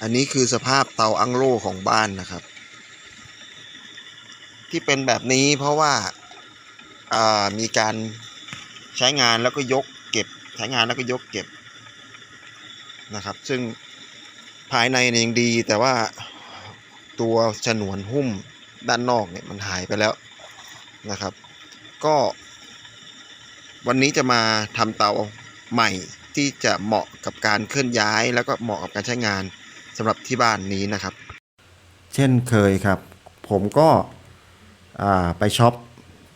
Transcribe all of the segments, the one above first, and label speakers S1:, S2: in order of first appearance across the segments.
S1: อันนี้คือสภาพเตาอังโล่ของบ้านนะครับ ที่เป็นแบบนี้เพราะว่าามีการใช้งานแล้วก็ยกเก็บ ใช้งานแล้วก็ยกเก็บนะครับ ซึ่งภายในเนี่ยยังดีแต่ว่าตัวฉนวนหุ้มด้านนอกเนี่ยมันหายไปแล้วนะครับ ก็ วันนี้จะมาทำเตาใหม่ที่จะเหมาะกับการเคลื่อนย้าย แล้วก็เหมาะกับการใช้งาน สำหรับที่บ้านนี้นะครับ เช่นเคยครับ ผมก็ไปช็อป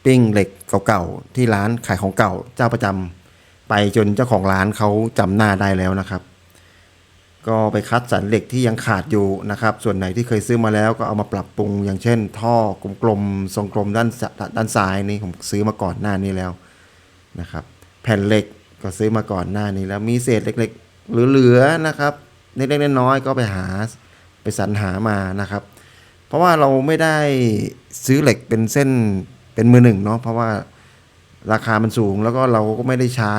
S1: ปิ้งเหล็กเก่าๆที่ร้านขายของเก่าเจ้าประจำไปจนเจ้าของร้านเขาจำหน้าได้แล้วนะครับ ก็ไปคัดสรรเหล็กที่ยังขาดอยู่นะครับ ส่วนไหนที่เคยซื้อมาแล้วก็เอามาปรับปรุง อย่างเช่น ท่อกลมๆทรงกลมด้านด้านซ้ายนี่ผมซื้อมาก่อนหน้านี้แล้วนะครับ แผ่นเหล็กก็ซื้อมาก่อนหน้านี้แล้วมีเศษเล็กๆเหลือๆนะครับ เล็กๆน้อยๆก็ไปหาไปสรรหามานะครับ เพราะว่าเราไม่ได้ซื้อเหล็กเป็นเส้นเป็นมือหนึ่งเนาะเพราะว่าราคามันสูงแล้วก็เราก็ไม่ได้ใช้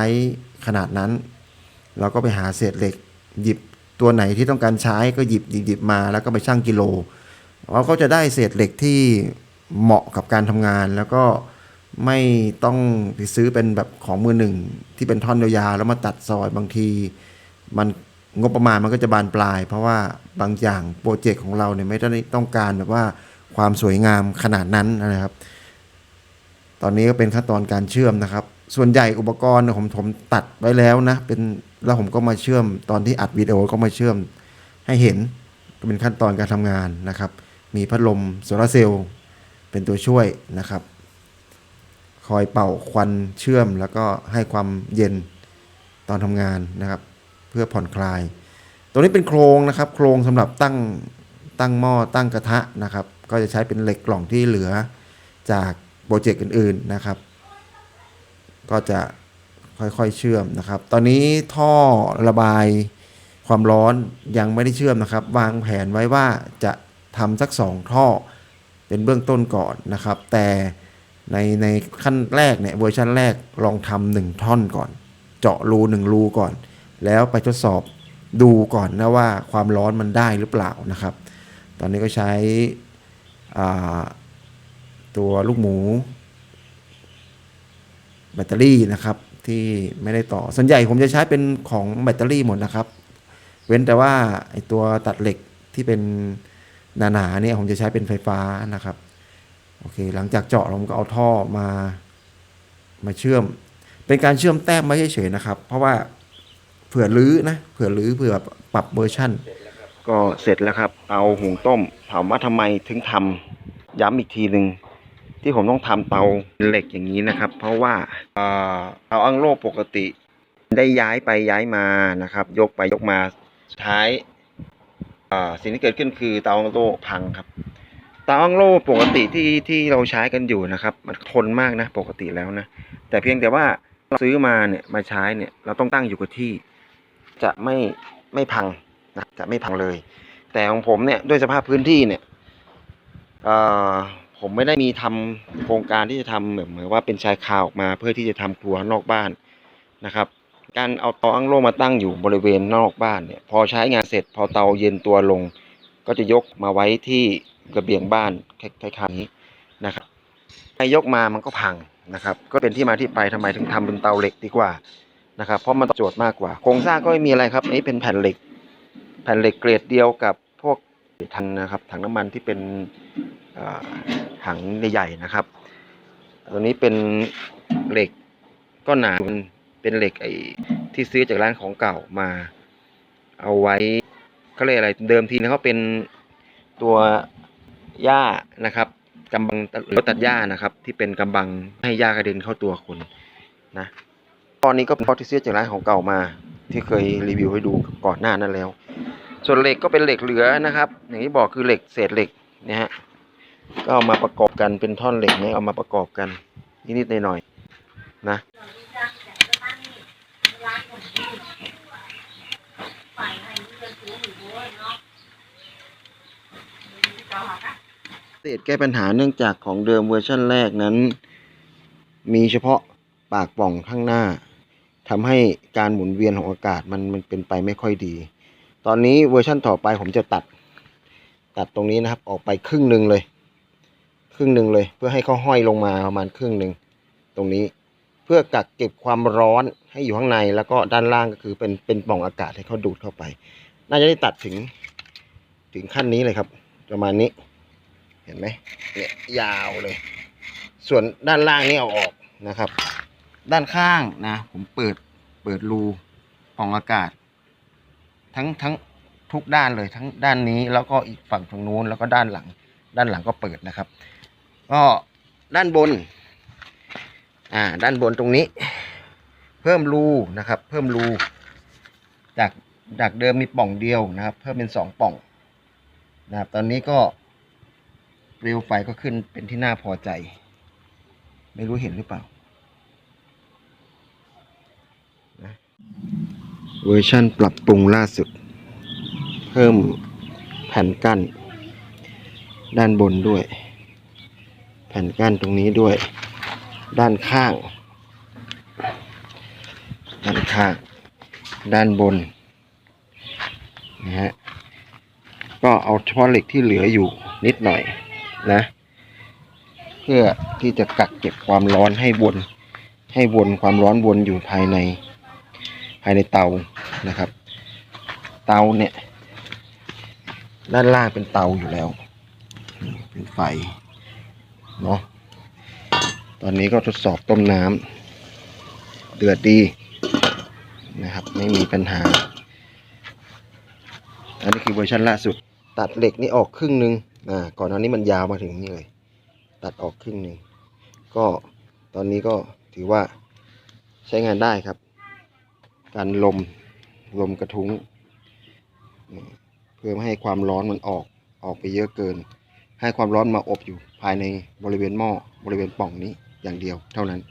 S1: ขนาดนั้น เราก็ไปหาเศษเหล็ก หยิบตัวไหนที่ต้องการใช้ก็หยิบหยิบหยิบมาแล้วก็ไปชั่งกิโลเราก็จะได้เศษเหล็กที่เหมาะกับการทำงาน แล้วก็ไม่ต้องไปซื้อเป็นแบบของมือหนึ่งที่เป็นท่อนยาวๆแล้วมาตัดซอยบางที มัน งบประมาณมันก็จะบานปลาย เพราะว่าบางอย่างโปรเจกต์ของเราเนี่ยไม่ได้ต้องการแบบว่าความสวยงามขนาดนั้นนะครับ ตอนนี้ก็เป็นขั้นตอนการเชื่อมนะครับ ส่วนใหญ่อุปกรณ์ผมผมตัดไว้แล้วนะ เป็นแล้วผมก็มาเชื่อมตอนที่อัดวิดีโอก็มาเชื่อมให้เห็นก็เป็นขั้นตอนการทำงานนะครับ มีพัดลมโซลาร์เซลล์เป็นตัวช่วยนะครับ คอยเป่าควันเชื่อมแล้วก็ให้ความเย็นตอนทำงานนะครับ เพื่อผ่อนคลาย ตัวนี้เป็นโครงนะครับ โครงสำหรับตั้งตั้งหม้อตั้งกระทะนะครับ ก็จะใช้เป็นเหล็กกล่องที่เหลือจากโปรเจกต์อื่นๆนะครับ ก็จะค่อยๆเชื่อมนะครับ ตอนนี้ท่อระบายความร้อนยังไม่ได้เชื่อมนะครับ วางแผนไว้ว่าจะทำสักสองท่อเป็นเบื้องต้นก่อนนะครับ แต่ในในขั้นแรกเนี่ยเวอร์ชันแรกลองทำหนึ่งท่อนก่อน เจาะรูหนึ่งรูก่อน แล้วไปทดสอบดูก่อนนะว่าความร้อนมันได้หรือเปล่านะครับ ตอนนี้ก็ใช้ตัวลูกหมู แบตเตอรี่นะครับที่ไม่ได้ต่อ ส่วนใหญ่ผมจะใช้เป็นของแบตเตอรี่หมดนะครับ เว้นแต่ว่าไอตัวตัดเหล็กที่เป็นหนาๆเนี่ยผมจะใช้เป็นไฟฟ้านะครับ โอเค หลังจากเจาะเราก็เอาท่อมามาเชื่อม เป็นการเชื่อมแต้มไม่เฉยๆนะครับ เพราะว่า เผื่อรื้อนะเผื่อรื้อเผื่อปรับเวอร์ชั่น ก็เสร็จแล้วครับ เอาหุงต้มถามว่าทำไมถึงทำย้ำอีกทีหนึ่งที่ผมต้องทำเตาเหล็กอย่างนี้นะครับ เพราะว่าเอ่อเตาอั้งโลปกติได้ย้ายไปย้ายมานะครับ ยกไปยกมาสุดท้ายสิ่งที่เกิดขึ้นคือเตาอั้งโลพังครับเตาอั้งโลปกติที่ที่เราใช้กันอยู่นะครับ มันทนมากนะปกติแล้วนะแต่เพียงแต่ว่าเราซื้อมาเนี่ยมาใช้เนี่ยเราต้องตั้งอยู่กับที่ จะไม่ไม่พังนะจะไม่พังเลย แต่ของผมเนี่ยด้วยสภาพพื้นที่เนี่ยเออผมไม่ได้มีทำโครงการที่จะทำเหมือนเหมือนว่าเป็นชายคาออกมาเพื่อที่จะทำครัวนอกบ้านนะครับ การเอาเตาอั้งโล่มาตั้งอยู่บริเวณนอกบ้านเนี่ยพอใช้งานเสร็จพอเตาเย็นตัวลง ก็จะยกมาไว้ที่ระเบียงบ้านคล้ายๆนี้นะครับให้ยกมามันก็พังนะครับ ก็เป็นที่มาที่ไปทำไมถึงทำเป็นเตาเหล็กดีกว่า นะครับเพราะมันตอบโจทย์มากกว่า โครงสร้างก็ไม่มีอะไรครับอันนี้เป็นแผ่นเหล็ก แผ่นเหล็กเกรดเดียวกับพวกถังนะครับถังน้ำมันที่เป็นถังใหญ่ๆนะครับตัวนี้เป็นเหล็กก็หนาเป็นเหล็กไอ้ที่ซื้อจากร้านของเก่ามา เอาไว้เขาเรียกอะไรเดิมทีนะเขาเป็นตัวหญ้านะครับกำบังรถตัดหญ้านะครับ ที่เป็นกำบังให้หญ้ากระเด็นเข้าตัวคนนะ ตอนนี้ก็เป็นข้อที่ซื้อจากร้านของเก่ามา ที่เคยรีวิวให้ดูก่อนหน้านั้นแล้ว ส่วนเหล็กก็เป็นเหล็กเหลือนะครับ อย่างที่บอกคือเหล็กเศษเหล็กนะฮะก็เอามาประกอบกันเป็นท่อนเหล็กเนี่ยเอามาประกอบกันนิดๆหน่อยๆนะเศษแก้ปัญหาเนื่องจากของเดิมเวอร์ชันแรกนั้น มีเฉพาะปากป่องข้างหน้า ทำให้การหมุนเวียนของอากาศมันมันเป็นไปไม่ค่อยดี ตอนนี้เวอร์ชั่นต่อไปผมจะตัด ตัดตรงนี้นะครับ ออกไปครึ่งหนึ่งเลย ครึ่งหนึ่งเลย เพื่อให้เขาห้อยลงมาประมาณครึ่งหนึ่งตรงนี้เพื่อกักเก็บความร้อนให้อยู่ข้างในแล้วก็ด้านล่างก็คือเป็นเป็นปล่องอากาศให้เขาดูดเข้าไป น่าจะได้ตัดถึงถึงขั้นนี้เลยครับ ประมาณนี้ เห็นไหมเนี่ยยาวเลย ส่วนด้านล่างนี่เอาออกนะครับ ด้านข้างนะ ผมเปิดเปิดรูปองอากาศ ทั้งทั้งทุกด้านเลยทั้งด้านนี้แล้วก็อีกฝั่งตรงนู้นแล้วก็ด้านหลัง ด้านหลังก็เปิดนะครับ ก็ด้านบน อ่า ด้านบนตรงนี้ เพิ่มรูนะครับ เพิ่มรูจากจากเดิมมีป่องเดียวนะครับ เพิ่มเป็นสองป่องนะครับ ตอนนี้ก็เปลวไฟก็ขึ้นเป็นที่น่าพอใจ ไม่รู้เห็นหรือเปล่านะ เวอร์ชันปรับปรุงล่าสุด เพิ่มแผ่นกั้น ด้านบนด้วย แผ่นกั้นตรงนี้ด้วย ด้านข้าง ด้านข้าง ด้านบนนะฮะก็เอาเฉพาะเหล็กที่เหลืออยู่นิดหน่อยนะ เพื่อที่จะกักเก็บความร้อนให้วน ให้วนความร้อนวนอยู่ภายใน ภายในเตานะครับ เตาเนี่ย ด้านล่างเป็นเตาอยู่แล้ว เป็นไฟเนาะตอนนี้ก็ทดสอบต้มน้ำเดือดดีนะครับ ไม่มีปัญหา อันนี้คือเวอร์ชันล่าสุด ตัดเหล็กนี่ออกครึ่งหนึ่งอ่าก่อนหน้านี้มันยาวมาถึงนี่เลย ตัดออกครึ่งหนึ่งก็ตอนนี้ก็ถือว่าใช้งานได้ครับ การลมลมกระทุ้ง เพื่อไม่ให้ความร้อนมันออกออกไปเยอะเกิน ให้ความร้อนมาอบอยู่ภายในบริเวณหม้อบริเวณป่องนี้อย่างเดียวเท่านั้น